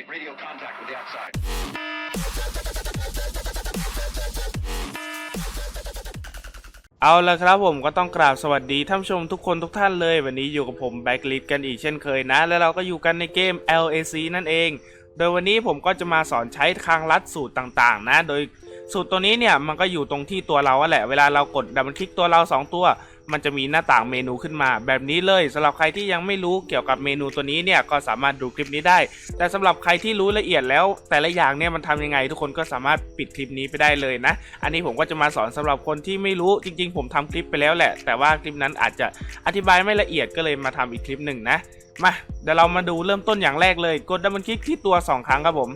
Make radio contact with the outside. เอาละครับผมก็ต้องกราบสวัสดีท่านผู้ชมทุกคนทุกท่านเลย วันนี้อยู่กับผมแบ็กลิดกันอีกเช่นเคยนะ แล้วเราก็อยู่กันในเกม LAC นั่นเอง โดยวันนี้ผมก็จะมาสอนใช้ทางลัดสูตรต่างๆ นะ โดยสูตรตัวนี้เนี่ยมันก็อยู่ตรงที่ตัวเราแหละ เวลาเรากดดับเบิลคลิกตัวเรา 2 ตัว มันจะมีหน้าต่างเมนูขึ้นมา แบบนี้เลยสำหรับใครที่ยังไม่รู้เกี่ยวกับเมนูตัวนี้เนี่ยก็สามารถดูคลิปนี้ได้ แต่สำหรับใครที่รู้ละเอียดแล้ว แต่ละอย่างเนี่ยมันทำยังไง ทุกคนก็สามารถปิดคลิปนี้ไปได้เลยนะ อันนี้ผมก็จะมาสอนสำหรับคนที่ไม่รู้จริง ๆ ผมทำคลิปไปแล้วแหละ แต่ว่าคลิปนั้นอาจจะอธิบายไม่ละเอียดก็เลยมาทำอีกคลิปหนึ่งนะมาเดี๋ยวเรามาดูเริ่มต้นอย่างแรกเลย กดดับเบิลคลิกที่ตัว 2 ครั้งครับผม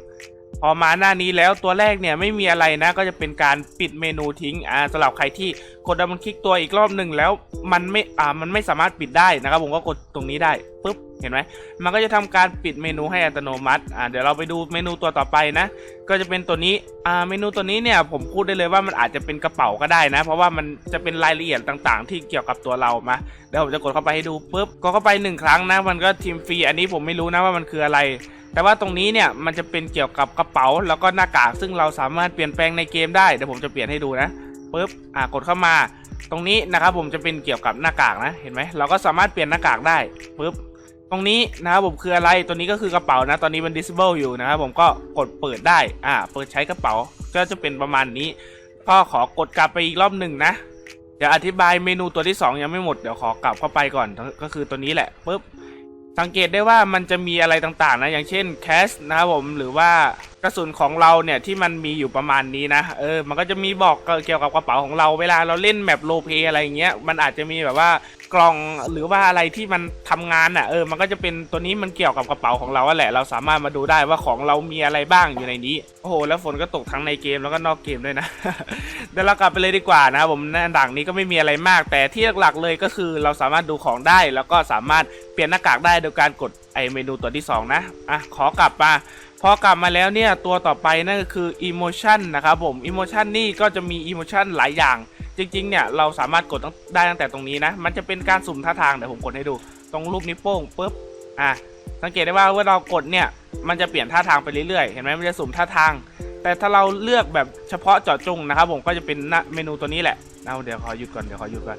อมาหน้านี้แล้วตัวแรกเนี่ยไม่มีอะไรนะก็จะเป็นการปิดเมนูทิ้งอ่าสำหรับใครที่กดดับเบิลคลิกตัวอีกรอบหนึ่งแล้วมันไม่อ่ามันไม่สามารถปิดได้นะครับผมก็กดตรงนี้ได้ปุ๊บเห็นไหมมันก็จะทำการปิดเมนูให้อัตโนมัติอ่าเดี๋ยวเราไปดูเมนูตัวต่อไปนะก็จะเป็นตัวนี้ อ่า เมนูตัวนี้เนี่ยผมพูดได้เลยว่ามันอาจจะเป็นกระเป๋าก็ได้นะ เพราะว่ามันจะเป็นรายละเอียดต่างๆ ที่เกี่ยวกับตัวเรามาเดี๋ยวผมจะกดเข้าไปให้ดูปุ๊บก็เข้าไปหนึ่งครั้งนะ มันก็ทีมฟรี อันนี้ผมไม่รู้นะว่ามันคืออะไร แต่ว่าตรงนี้เนี่ยมันจะเป็นเกี่ยวกับกระเป๋าแล้วก็หน้ากากซึ่งเราสามารถเปลี่ยนแปลงในเกมได้เดี๋ยวผมจะเปลี่ยนให้ดูนะปุ๊บ อ่ากดเข้ามา ตรงนี้นะครับผมจะเป็นเกี่ยวกับหน้ากากนะ เห็นไหมเราก็สามารถเปลี่ยนหน้ากากได้ปุ๊บ ตรงนี้นะครับผมคืออะไรตัวนี้ก็คือกระเป๋านะ ตอนนี้มัน disable อยู่นะครับผมก็กดเปิดได้ อ่า เปิดใช้กระเป๋า ก็จะเป็นประมาณนี้ ก็ขอกดกลับไปอีกรอบหนึ่งนะ เดี๋ยวอธิบายเมนูตัวที่ 2 ยังไม่หมด เดี๋ยวขอกลับเข้าไปก่อน ก็คือตัวนี้แหละปุ๊บ สังเกตได้ว่ามันจะมีอะไรต่างๆนะ อย่างเช่นแคสนะครับผม หรือว่า กระสุนของเราเนี่ยที่มันมีอยู่ประมาณนี้นะเออมันก็จะมีบอกเกี่ยวกับกระเป๋าของเราเวลาเราเล่นแมปโลเพอะไรอย่างเงี้ยมันอาจจะมีแบบว่ากล่องหรือว่าอะไรที่มันทำงานอะเออมันก็จะเป็นตัวนี้มันเกี่ยวกับกระเป๋าของเราแหละ เราสามารถมาดูได้ว่าของเรามีอะไรบ้างอยู่ในนี้โอ้โหแล้วฝนก็ตกทั้งในเกมแล้วก็นอกเกมด้วยนะเดี๋ยวเรากลับไปเลยดีกว่านะผมหน้าด่างนี้ก็ไม่มีอะไรมาก แต่ที่หลักๆเลยก็คือเราสามารถดูของได้แล้วก็สามารถเปลี่ยนหน้ากากได้โดยการกดไอเมนูตัวที่สองนะอะขอกลับมา พอกลับมาแล้วเนี่ยตัวต่อไปนั่นก็คือ emotion นะครับผม emotion นี่ก็จะมี emotion หลายอย่าง จริงๆเนี่ยเราสามารถกดได้ตั้งแต่ตรงนี้นะ มันจะเป็นการสุ่มท่าทางเดี๋ยวผมกดให้ดู ตรงรูปนิ้วโป้งปุ๊บอะสังเกตได้ว่าเมื่อเรากดเนี่ยมันจะเปลี่ยนท่าทางไปเรื่อยๆ เห็นไหมมันจะสุ่มท่าทาง แต่ถ้าเราเลือกแบบเฉพาะเจาะจงนะครับผมก็จะเป็นหน้าเมนูตัวนี้แหละเอาเดี๋ยวขอหยุดก่อนเดี๋ยวขอหยุดก่อน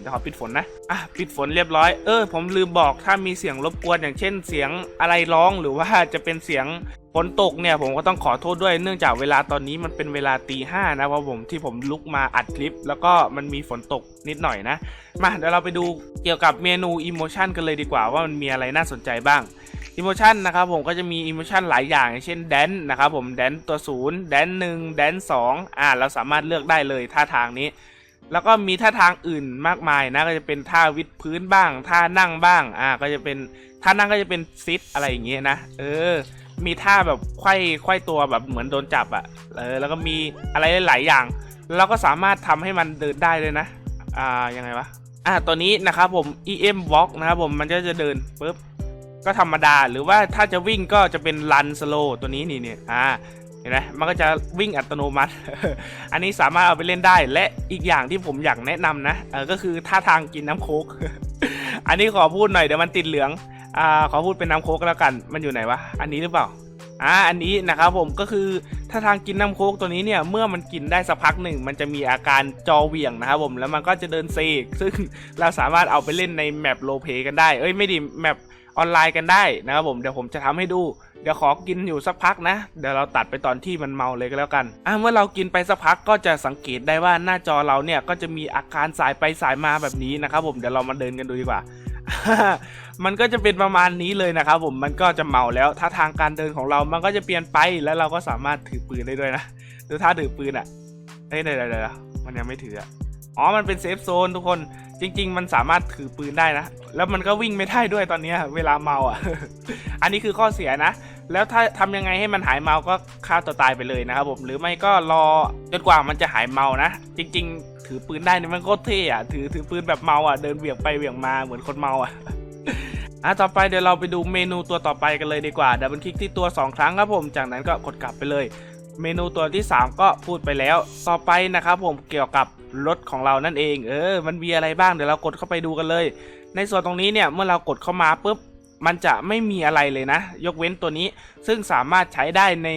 เดี๋ยวขอปิดฝนนะ อะ ปิดฝนเรียบร้อย เออ ผมลืมบอกถ้ามีเสียงรบกวนอย่างเช่นเสียงอะไรร้องหรือว่าจะเป็นเสียงฝนตกเนี่ยผมก็ต้องขอโทษด้วยเนื่องจากเวลาตอนนี้มันเป็นเวลาตีห้านะเพราะผมที่ผมลุกมาอัดคลิป แล้วก็มันมีฝนตกนิดหน่อยนะ มาเดี๋ยวเราไปดูเกี่ยวกับเมนู emotion กันเลยดีกว่าว่ามันมีอะไรน่าสนใจบ้าง emotion นะครับผมก็จะมี emotion หลายอย่างเช่น dance นะครับผม dance ตัวศูนย์ dance หนึ่ง dance สองอ่าเราสามารถเลือกได้เลยท่าทางนี้ แล้วก็มีท่าทางอื่นมากมายนะ ก็จะเป็นท่าวิดพื้นบ้าง ท่านั่งบ้าง อ่า ก็จะเป็นท่านั่งก็จะเป็นซิทอะไรอย่างเงี้ยนะ เออ มีท่าแบบไขว้ไขว้ตัวแบบเหมือนโดนจับอะ่ะ เออ แล้วก็มีอะไรหลายอย่าง เราก็สามารถทำให้มันเดินได้เลยนะ อ่า ยังไงวะ อ่า ตัวนี้นะครับผม EM Walk นะครับผม มันก็จะเดินปุ๊บ ก็ธรรมดา หรือว่าถ้าจะวิ่งก็จะเป็น Run Slow ตัวนี้นี่เนี่ย อ่า ห็นไหมมันก็จะวิ่งอัตโนมัติ อันนี้สามารถเอาไปเล่นได้ และอีกอย่างที่ผมอยากแนะนำนะเออก็คือท่าทางกินน้ำโคก อันนี้ขอพูดหน่อยเดี๋ยวมันติดเหลืองอ่าขอพูดเป็นน้ำโคกแล้วกัน มันอยู่ไหนวะ อันนี้หรือเปล่า อ่า อันนี้นะครับผมก็คือถ้าทางกินน้ำโคกตัวนี้เนี่ย เมื่อมันกินได้สักพักหนึ่ง มันจะมีอาการจอเหวี่ยงนะครับผม แล้วมันก็จะเดินเซก ซึ่งเราสามารถเอาไปเล่นในแมปโลเพกันได้ เอ้ยไม่ดิแมป ออนไลน์กันได้นะครับผมเดี๋ยวผมจะทำให้ดู เดี๋ยวขอกินอยู่สักพักนะ เดี๋ยวเราตัดไปตอนที่มันเมาเลยก็แล้วกันอะเมื่อเรากินไปสักพักก็จะสังเกตได้ว่าหน้าจอเราเนี่ยก็จะมีอาการสายไปสายมาแบบนี้นะครับผมเดี๋ยวเรามาเดินกันดูดีกว่ามันก็จะเป็นประมาณนี้เลยนะครับผมมันก็จะเมาแล้วท่าทางการเดินของเรามันก็จะเปลี่ยนไปแล้วเราก็สามารถถือปืนได้ด้วยนะดูท่าถือปืนอะเฮ้ยเดี๋ยวเดี๋ยวมันยังไม่ถืออ๋อมันเป็นเซฟโซนทุกคน จริง ๆ มันสามารถถือปืนได้นะ แล้วมันก็วิ่งไม่ได้ด้วยตอนนี้เวลาเมาอะ อันนี้คือข้อเสียนะ แล้วถ้าทำยังไงให้มันหายเมาก็ฆ่าตัวตายไปเลยนะครับผมหรือไม่ก็รอจนกว่ามันจะหายเมานะ จริง ๆ ถือปืนได้นี่มันโคตรเท่อะถือถือปืนแบบเมาอะเดินเหวี่ยงไปเหวี่ยงมาเหมือนคนเมาอะอะต่อไปเดี๋ยวเราไปดูเมนูตัวต่อไปกันเลยดีกว่าดับเบิลคลิกที่ตัว 2 ครั้งครับผม จากนั้นก็กดกลับไปเลย เมนูตัวที่ 3 ก็พูดไปแล้ว ต่อไปนะครับผมเกี่ยวกับรถของเรานั่นเอง เออ มันมีอะไรบ้างเดี๋ยวเรากดเข้าไปดูกันเลย ในส่วนตรงนี้เนี่ยเมื่อเรากดเข้ามาปุ๊บมันจะไม่มีอะไรเลยนะ ยกเว้นตัวนี้ซึ่งสามารถใช้ได้ใน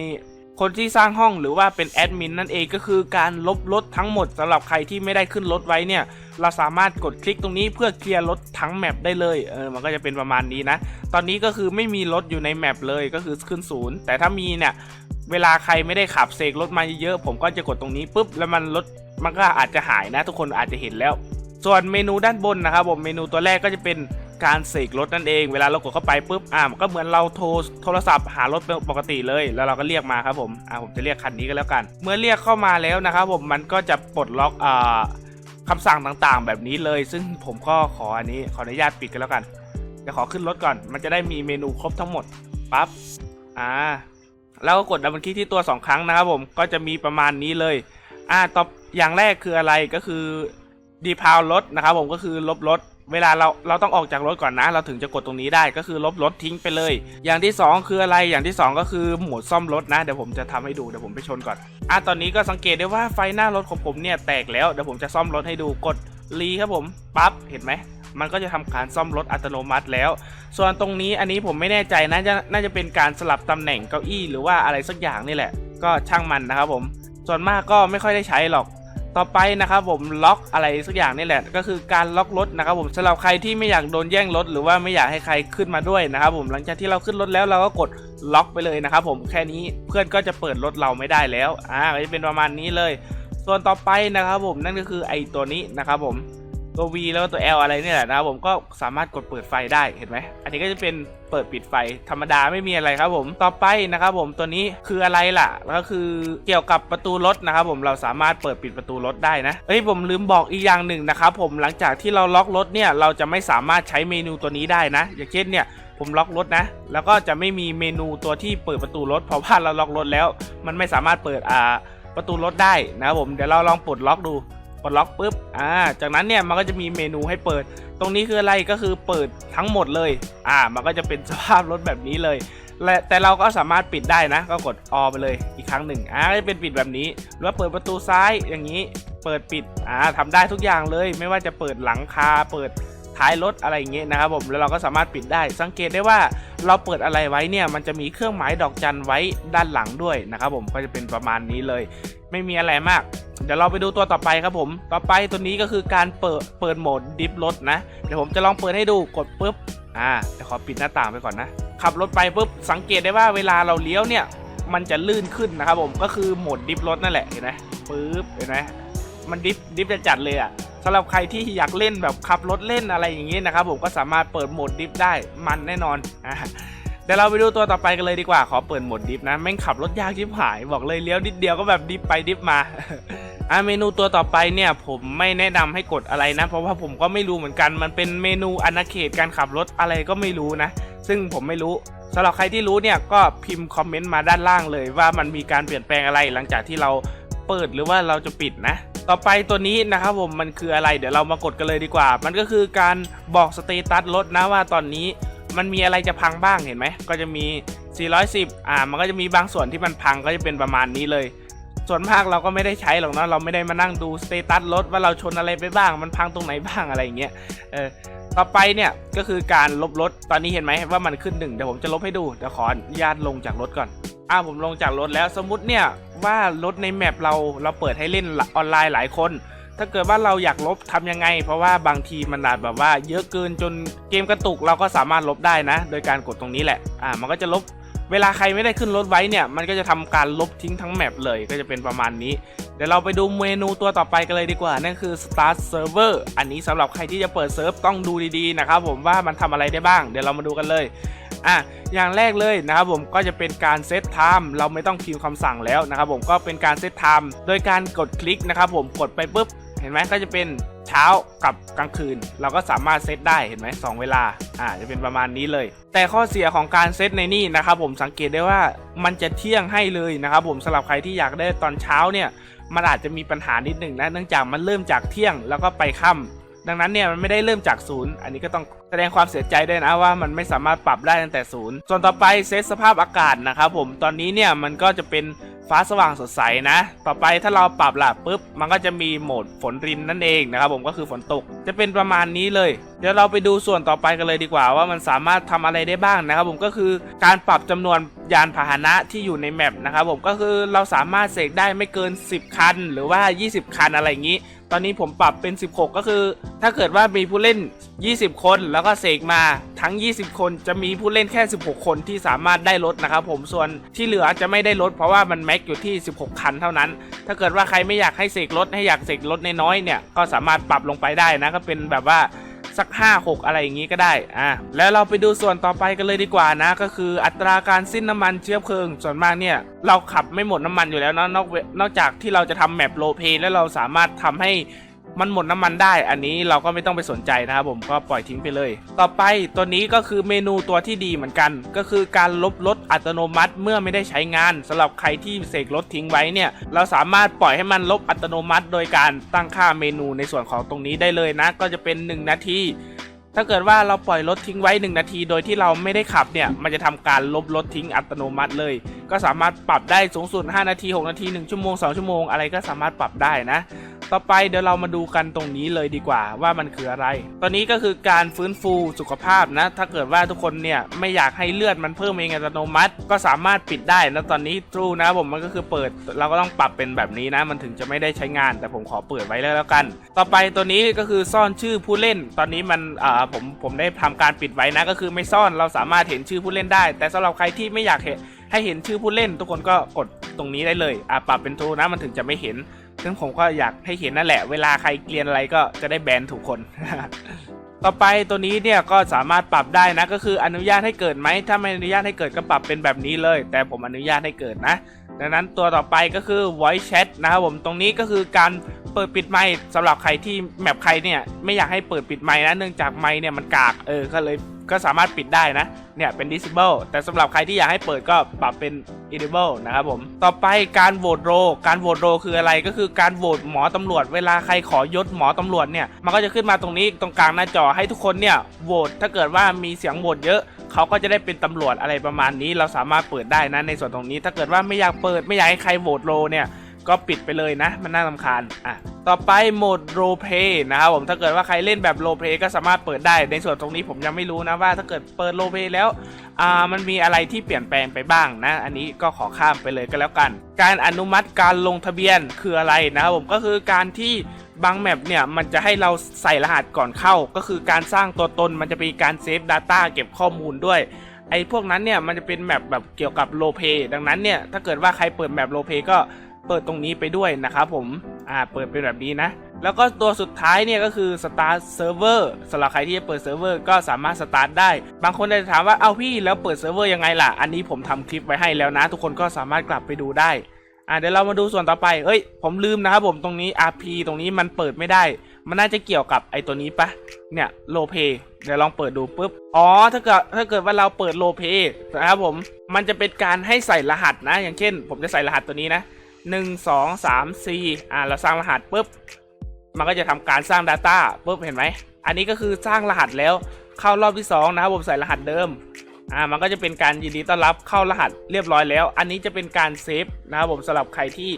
คนที่สร้างห้องหรือว่าเป็นแอดมินนั่นเองก็คือการลบรถทั้งหมดสำหรับใครที่ไม่ได้ขึ้นรถไว้เนี่ยเราสามารถกดคลิกตรงนี้เพื่อเคลียร์รถทั้งแมปได้เลยเออมันก็จะเป็นประมาณนี้นะ ตอนนี้ก็คือไม่มีรถอยู่ในแมปเลยก็คือขึ้นศูนย์แต่ถ้ามีเนี่ย เวลาใครไม่ได้ขับเสกรถมาเยอะๆผมก็จะกดตรงนี้ปุ๊บแล้วมันรถมันก็อาจจะหายนะ ทุกคนอาจจะเห็นแล้ว ส่วนเมนูด้านบนนะครับผมเมนูตัวแรกก็จะเป็นการเสกรถนั่นเอง เวลาเรากดเข้าไปปุ๊บอ่ามันก็เหมือนเราโทรโทรศัพท์หารถปกติเลย แล้วเราก็เรียกมาครับผมอ่าผมจะเรียกคันนี้ก็แล้วกัน เมื่อเรียกเข้ามาแล้วนะครับผมมันก็จะปลดล็อกอ่าคำสั่งต่างๆ แบบนี้เลย ซึ่งผมก็ขออันนี้ขออนุญาตปิดกันแล้วกันจะขอขึ้นรถก่อน มันจะได้มีเมนูครบทั้งหมดปั๊บอ่า แล้วก็กดดับเบิลคลิกที่ตัว2ครั้งนะครับผมก็จะมีประมาณนี้เลย อ่าต่ออย่างแรกคืออะไรก็คือดีพาวรถนะครับผมก็คือลบรถเวลาเราเราต้องออกจากรถก่อนนะ เราถึงจะกดตรงนี้ได้ก็คือลบรถทิ้งไปเลย อย่างที่ 2 คืออะไรอย่างที่ 2 ก็คือโหมดซ่อมรถนะเดี๋ยวผมจะทำให้ดูเดี๋ยวผมไปชนก่อนอะตอนนี้ก็สังเกตได้ว่าไฟหน้ารถของผมเนี่ยแตกแล้วเดี๋ยวผมจะซ่อมรถให้ดูกดรีครับผมปั๊บเห็นไหม มันก็จะทำการซ่อมรถอัตโนมัติแล้ว ส่วนตรงนี้อันนี้ผมไม่แน่ใจนะจะน่าจะเป็นการสลับตำแหน่งเก้าอี้หรือว่าอะไรสักอย่างนี่แหละ ก็ช่างมันนะครับผม ส่วนมากก็ไม่ค่อยได้ใช้หรอกต่อไปนะครับผมล็อกอะไรสักอย่างนี่แหละ ก็คือการล็อกรถนะครับผมสำหรับใครที่ไม่อยากโดนแย่งรถหรือว่าไม่อยากให้ใครขึ้นมาด้วยนะครับผมหลังจากที่เราขึ้นรถแล้วเราก็กดล็อกไปเลยนะครับผมแค่นี้เพื่อนก็จะเปิดรถเราไม่ได้แล้วอ่าก็จะเป็นประมาณนี้เลย ส่วนต่อไปนะครับผมนั่นก็คือไอตัวนี้นะครับผม ตัว V แล้วก็ตัว L อะไรเนี่ยแหละนะครับผมก็สามารถกดเปิดไฟได้เห็นไหมอันนี้ก็จะเป็นเปิดปิดไฟธรรมดาไม่มีอะไรครับผมต่อไปนะครับผมตัวนี้คืออะไรล่ะก็คือเกี่ยวกับประตูรถนะครับผมเราสามารถเปิดปิดประตูรถได้นะเอ้ยผมลืมบอกอีกอย่างหนึ่งนะครับผมหลังจากที่เราล็อกรถเนี่ยเราจะไม่สามารถใช้เมนูตัวนี้ได้นะ อย่างเช่นเนี่ยผมล็อกรถนะ แล้วก็จะไม่มีเมนูตัวที่เปิดประตูรถเพราะว่าเราล็อกรถแล้ว มันไม่สามารถเปิดอ่าประตูรถได้นะครับผมเดี๋ยวเราลองปลดล็อกดู กดล็อกปุ๊บอ่าจากนั้นเนี่ยมันก็จะมีเมนูให้เปิด ตรงนี้คืออะไรก็คือเปิดทั้งหมดเลย อ่า มันก็จะเป็นสภาพรถแบบนี้เลยและแต่เราก็สามารถปิดได้นะ ก็กดออไปเลยอีกครั้งหนึ่งอ่าจะเป็นปิดแบบนี้หรือว่าเปิดประตูซ้ายอย่างนี้ เปิดปิดอ่าทำได้ทุกอย่างเลย ไม่ว่าจะเปิดหลังคาเปิดท้ายรถอะไรอย่างเงี้ยนะครับผมแล้วเราก็สามารถปิดได้ สังเกตได้ว่าเราเปิดอะไรไว้เนี่ยมันจะมีเครื่องหมายดอกจันไว้ด้านหลังด้วยนะครับผมก็จะเป็นประมาณนี้เลย ไม่มีอะไรมาก เดี๋ยวเราไปดูตัวต่อไปครับผม ต่อไปตัวนี้ก็คือการเปิดเปิดโหมดดิฟรถนะ เดี๋ยวผมจะลองเปิดให้ดูกดปุ๊บ อ่าเดี๋ยวขอปิดหน้าต่างไปก่อนนะ ขับรถไปปุ๊บสังเกตได้ว่าเวลาเราเลี้ยวเนี่ย มันจะลื่นขึ้นนะครับผม ก็คือโหมดดิฟรถนั่นแหละ เห็นไหมปุ๊บ เห็นไหมมันดิฟดิฟจะจัดเลยอะสำหรับใครที่อยากเล่นแบบขับรถเล่นอะไรอย่างงี้นะครับผมก็สามารถเปิดโหมดดิฟได้มันแน่นอนอ่า เดี๋ยวเราไปดูตัวต่อไปกันเลยดีกว่า ขอเปิดโหมดดิฟนะ แม่งขับรถยากชิบหาย บอกเลยเลี้ยวนิดเดียวก็แบบดิฟไปดิฟมาอะเมนูตัวต่อไปเนี่ยผมไม่แนะนำให้กดอะไรนะ เพราะว่าผมก็ไม่รู้เหมือนกัน มันเป็นเมนูอาณาเขตการขับรถอะไรก็ไม่รู้นะ ซึ่งผมไม่รู้สำหรับใครที่รู้เนี่ยก็พิมพ์คอมเมนต์มาด้านล่างเลยว่ามันมีการเปลี่ยนแปลงอะไรหลังจากที่เราเปิดหรือว่าเราจะปิดนะ ต่อไปตัวนี้นะครับผมมันคืออะไรเดี๋ยวเรามากดกันเลยดีกว่า มันก็คือการบอกสเตตัสรถนะว่าตอนนี้ มันมีอะไรจะพังบ้างเห็นไหม ก็จะมี 410 อ่า มันก็จะมีบางส่วนที่มันพังก็จะเป็นประมาณนี้เลย ส่วนมากเราก็ไม่ได้ใช้หรอกเนาะ เราไม่ได้มานั่งดูสเตตัสรถว่าเราชนอะไรไปบ้าง มันพังตรงไหนบ้างอะไรอย่างเงี้ย เออ ต่อไปเนี่ยก็คือการลบรถ ตอนนี้เห็นไหมว่ามันขึ้นหนึ่งเดี๋ยวผมจะลบให้ดู เดี๋ยวขออนุญาตลงจากรถก่อน อ่าผมลงจากรถแล้ว สมมติเนี่ยว่ารถในแมปเราเราเปิดให้เล่นออนไลน์หลายคน ถ้าเกิดว่าเราอยากลบทำยังไง เพราะว่าบางทีมันอาจแบบว่าเยอะเกินจนเกมกระตุกเราก็สามารถลบได้นะ โดยการกดตรงนี้แหละอ่ามันก็จะลบเวลาใครไม่ได้ขึ้นรถไว้เนี่ย มันก็จะทำการลบทิ้งทั้งแมปเลยก็จะเป็นประมาณนี้ เดี๋ยวเราไปดูเมนูตัวต่อไปกันเลยดีกว่า นั่นคือ start server อันนี้สำหรับใครที่จะเปิดเซิร์ฟต้องดูดีๆนะครับผมว่ามันทำอะไรได้บ้าง เดี๋ยวเรามาดูกันเลยอะอย่างแรกเลยนะครับผมก็จะเป็นการเซตไทม์เราไม่ต้องพิมพ์คำสั่งแล้วนะครับผมก็เป็นการเซตไทม์โดยการกดคลิกนะครับผมกดไปปุ๊บ เห็นไหมก็จะเป็นเช้ากับกลางคืน เราก็สามารถเซตได้เห็นไหมสองเวลาอ่าจะเป็นประมาณนี้เลย แต่ข้อเสียของการเซตในนี่นะครับผมสังเกตได้ว่ามันจะเที่ยงให้เลยนะครับผมสำหรับใครที่อยากได้ตอนเช้าเนี่ยมันอาจจะมีปัญหานิดหนึ่งนะเนื่องจากมันเริ่มจากเที่ยงแล้วก็ไปค่ำดังนั้นเนี่ยมันไม่ได้เริ่มจากศูนย์อันนี้ก็ต้องแสดงความเสียใจด้วยนะว่ามันไม่สามารถปรับได้ตั้งแต่ศูนย์ส่วนต่อไปเซตสภาพอากาศนะครับผมตอนนี้เนี่ยมันก็จะเป็น ฟ้าสว่างสดใสนะ ต่อไปถ้าเราปรับล่ะปุ๊บ มันก็จะมีโหมดฝนรินนั่นเองนะครับผมก็คือฝนตก จะเป็นประมาณนี้เลย เดี๋ยวเราไปดูส่วนต่อไปกันเลยดีกว่า ว่ามันสามารถทำอะไรได้บ้างนะครับผมก็คือการปรับจำนวนยานพาหนะที่อยู่ในแมปนะครับผมก็คือเราสามารถเสกได้ไม่เกิน 10 คัน หรือว่า 20 คันอะไรอย่างนี้ ตอนนี้ผมปรับเป็น 16 ก็คือ ถ้าเกิดว่ามีผู้เล่น 20 คนแล้วก็เสกมาทั้ง 20 คนจะมีผู้เล่นแค่ 16 คนที่สามารถได้รถนะครับผมส่วนที่เหลือจะไม่ได้รถเพราะว่ามันแม็กอยู่ที่ 16 คันเท่านั้น ถ้าเกิดว่าใครไม่อยากให้เสกรถให้อยากเสกรถน้อยๆเนี่ยก็สามารถปรับลงไปได้นะก็เป็นแบบว่า สัก 5 6 อะไรอย่างนี้ก็ได้อะแล้วเราไปดูส่วนต่อไปกันเลยดีกว่านะ ก็คืออัตราการสิ้นน้ำมันเชื้อเพลิง ส่วนมากเนี่ยเราขับไม่หมดน้ำมันอยู่แล้วนะนอกนอกจากที่เราจะทำแมปโลเพแล้วเราสามารถทำให้ มันหมดน้ำมันได้ อันนี้เราก็ไม่ต้องไปสนใจนะครับผมก็ปล่อยทิ้งไปเลย ต่อไปตัวนี้ก็คือเมนูตัวที่ดีเหมือนกัน ก็คือการลบรถอัตโนมัติเมื่อไม่ได้ใช้งานสำหรับใครที่เสกรถทิ้งไว้เนี่ย เราสามารถปล่อยให้มันลบอัตโนมัติ โดยการตั้งค่าเมนูในส่วนของตรงนี้ได้เลยนะ ก็จะเป็น 1 นาทีถ้าเกิดว่าเราปล่อยรถทิ้งไว้ 1 นาที โดยที่เราไม่ได้ขับเนี่ย มันจะทำการลบรถทิ้งอัตโนมัติเลย ก็สามารถปรับได้สูงสุด 5 นาที 6 นาที 1 ชั่วโมง 2 ชั่วโมง อะไรก็สามารถปรับได้นะ ต่อไปเดี๋ยวเรามาดูกันตรงนี้เลยดีกว่าว่ามันคืออะไร ตอนนี้ก็คือการฟื้นฟูสุขภาพนะ ถ้าเกิดว่าทุกคนเนี่ยไม่อยากให้เลือดมันเพิ่มเองอัตโนมัติ ก็สามารถปิดได้นะตอนนี้ True นะผมมันก็คือเปิดเราก็ต้องปรับเป็นแบบนี้นะ มันถึงจะไม่ได้ใช้งาน แต่ผมขอเปิดไว้แล้วแล้วกัน ต่อไปตัวนี้ก็คือซ่อนชื่อผู้เล่น ตอนนี้มันอ่าผมผมได้ทำการปิดไว้นะก็คือไม่ซ่อนเราสามารถเห็นชื่อผู้เล่นได้ แต่สำหรับใครที่ไม่อยากเห็นให้เห็นชื่อผู้เล่น ทุกคนก็กดตรงนี้ได้เลยอ่าปรับเป็น True นะมันถึงจะไม่เห็น ซึ่งผมก็อยากให้เห็นนั่นแหละ เวลาใครเกลียนอะไรก็จะได้แบนถูกคน ต่อไปตัวนี้เนี่ยก็สามารถปรับได้นะ ก็คืออนุญาตให้เกิดไหม ถ้าไม่อนุญาตให้เกิดก็ปรับเป็นแบบนี้เลย แต่ผมอนุญาตให้เกิดนะ ดังนั้นตัวต่อไปก็คือ voice chat นะครับผมตรงนี้ก็คือการเปิดปิดไมค์สำหรับใครที่แมปใครเนี่ยไม่อยากให้เปิดปิดไมค์นะเนื่องจากไมค์เนี่ยมันกากเออก็เลยก็สามารถปิดได้นะ เนี่ยเป็น disable แต่สำหรับใครที่อยากให้เปิดก็ปรับเป็น enable นะครับผม ต่อไปการโหวตโร การโหวตโรคืออะไรก็คือการโหวตหมอตำรวจ เวลาใครขอยศหมอตำรวจเนี่ย มันก็จะขึ้นมาตรงนี้ตรงกลางหน้าจอให้ทุกคนเนี่ยโหวตถ้าเกิดว่ามีเสียงโหวตเยอะเขาก็จะได้เป็นตำรวจอะไรประมาณนี้ เราสามารถเปิดได้นะในส่วนตรงนี้ ถ้าเกิดว่าไม่อยากเปิดไม่อยากให้ใครโหวตโรเนี่ยก็ปิดไปเลยนะ มันน่าลำคาญอะ ต่อไปโหมดโรเพย์นะครับผมถ้าเกิดว่าใครเล่นแบบโรเพย์ก็สามารถเปิดได้ ในส่วนตรงนี้ผมยังไม่รู้นะว่าถ้าเกิดเปิดโรเพย์แล้วอ่ามันมีอะไรที่เปลี่ยนแปลงไปบ้างนะ อันนี้ก็ขอข้ามไปเลยก็แล้วกัน การอนุมัติการลงทะเบียนคืออะไรนะครับผมก็คือการที่บางแมปเนี่ยมันจะให้เราใส่รหัสก่อนเข้า ก็คือการสร้างตัวตนมันจะมีการเซฟ Data เก็บข้อมูลด้วยไอ้พวกนั้นเนี่ยมันจะเป็นแมปแบบเกี่ยวกับโลเพดังนั้นเนี่ยถ้าเกิดว่าใครเปิดแมปโลเพก็เปิดตรงนี้ไปด้วยนะครับผม อ่าเปิดเป็นแบบนี้นะ แล้วก็ตัวสุดท้ายเนี่ยก็คือ Start Server สำหรับใครที่จะเปิดเซิร์ฟเวอร์ก็สามารถ Start ได้ บางคนอาจจะถามว่าเอาพี่แล้วเปิดเซิร์ฟเวอร์ยังไงล่ะ อันนี้ผมทำคลิปไว้ให้แล้วนะ ทุกคนก็สามารถกลับไปดูได้อ่าเดี๋ยวเรามาดูส่วนต่อไป เอ้ย ผมลืมนะครับผมตรงนี้ RP ตรงนี้มันเปิดไม่ได้ มันน่าจะเกี่ยวกับไอ้ตัวนี้ปะเนี่ยโลเพเดี๋ยวลองเปิดดูปุ๊บ อ๋อ ถ้าเกิดถ้าเกิดว่าเราเปิดโลเพนะครับผม มันจะเป็นการให้ใส่รหัสนะ อย่างเช่น ผมจะใส่รหัสตัวนี้นะ หนึ่งสองสามสี่อ่าเราสร้างรหัสปุ๊บ มันก็จะทำการสร้าง Data ปุ๊บเห็นไหม อันนี้ก็คือสร้างรหัสแล้วเข้ารอบที่สองนะครับผมใส่รหัสเดิมอ่ามันก็จะเป็นการยินดีต้อนรับเข้ารหัสเรียบร้อยแล้ว อันนี้จะเป็นการเซฟนะครับผมสำหรับใครที่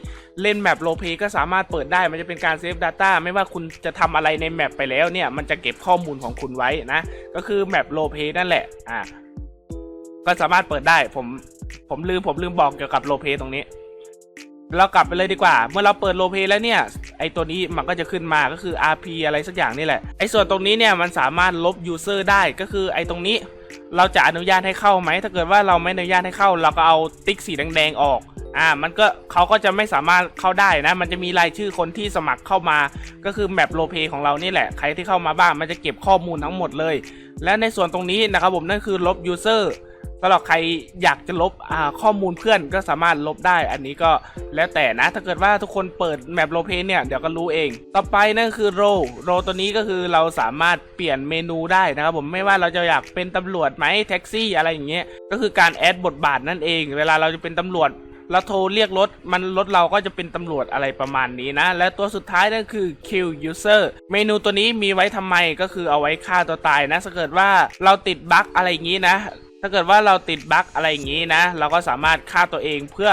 เล่นแมปโลเพก็สามารถเปิดได้ มันจะเป็นการเซฟ Data ไม่ว่าคุณจะทำอะไรในแมปไปแล้วเนี่ยมันจะเก็บข้อมูลของคุณไว้นะ ก็คือแมปโลเพนั่นแหละอ่าก็สามารถเปิดได้ผมผมลืมผมลืมบอกเกี่ยวกับโลเพตรงนี้ เรากลับไปเลยดีกว่า เมื่อเราเปิดโลเพแล้วเนี่ย ไอตัวนี้มันก็จะขึ้นมาก็คือ RP อะไรสักอย่างนี่แหละ ไอส่วนตรงนี้เนี่ยมันสามารถลบ user ได้ก็คือไอตรงนี้เราจะอนุญาตให้เข้าไหม ถ้าเกิดว่าเราไม่อนุญาตให้เข้า เราก็เอาติ๊กสีแดงๆออก อ่า มันก็เขาก็จะไม่สามารถเข้าได้นะ มันจะมีรายชื่อคนที่สมัครเข้ามา ก็คือแมปโลเพของเรานี่แหละ ใครที่เข้ามาบ้าง มันจะเก็บข้อมูลทั้งหมดเลย และในส่วนตรงนี้นะครับผมนั่นคือลบ user สำหรับใครอยากจะลบข้อมูลเพื่อนก็สามารถลบได้ อันนี้ก็แล้วแต่นะ ถ้าเกิดว่าทุกคนเปิดแมปโลเพเนี่ยเดี๋ยวก็รู้เอง ต่อไปนั่นคือโรโรตัวนี้ก็คือเราสามารถเปลี่ยนเมนูได้นะครับผมไม่ว่าเราจะอยากเป็นตำรวจไหมแท็กซี่อะไรอย่างเงี้ยก็คือการแอดบทบาทนั่นเอง เวลาเราจะเป็นตำรวจเราโทรเรียกรถมันรถเราก็จะเป็นตำรวจอะไรประมาณนี้นะ และตัวสุดท้ายนั่นคือ kill user เมนูตัวนี้มีไว้ทำไมก็คือเอาไว้ฆ่าตัวตายนะถ้าเกิดว่าเราติดบั๊กอะไรอย่างนี้นะ ถ้าเกิดว่าเราติดบั๊กอะไรอย่างนี้นะ เราก็สามารถฆ่าตัวเองเพื่อ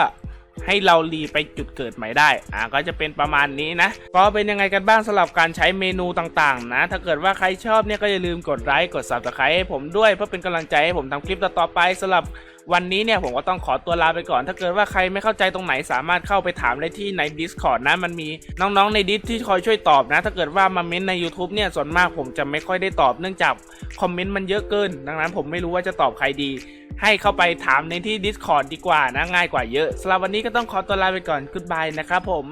ให้เรารีไปจุดเกิดใหม่ได้ อ่าก็จะเป็นประมาณนี้นะ ก็เป็นยังไงกันบ้างสำหรับการใช้เมนูต่างๆ นะ ถ้าเกิดว่าใครชอบเนี่ยก็อย่าลืมกดไลค์ กด subscribe ให้ผมด้วย เพื่อเป็นกำลังใจให้ผมทำคลิปต่อๆไปสำหรับวันนี้เนี่ยผมก็ต้องขอตัวลาไปก่อน ถ้าเกิดว่าใครไม่เข้าใจตรงไหนสามารถเข้าไปถามได้ที่ใน Discord นะ มันมีน้องๆในดิสที่คอยช่วยตอบนะ ถ้าเกิดว่ามาเม้นใน YouTube เนี่ยส่วนมากผมจะไม่ค่อยได้ตอบเนื่องจากคอมเมนต์มันเยอะเกิน ดังนั้นผมไม่รู้ว่าจะตอบใครดี ให้เข้าไปถามในที่ Discord ดีกว่านะง่ายกว่าเยอะสำหรับวันนี้ก็ต้องขอตัวลาไปก่อน Goodbye นะครับผม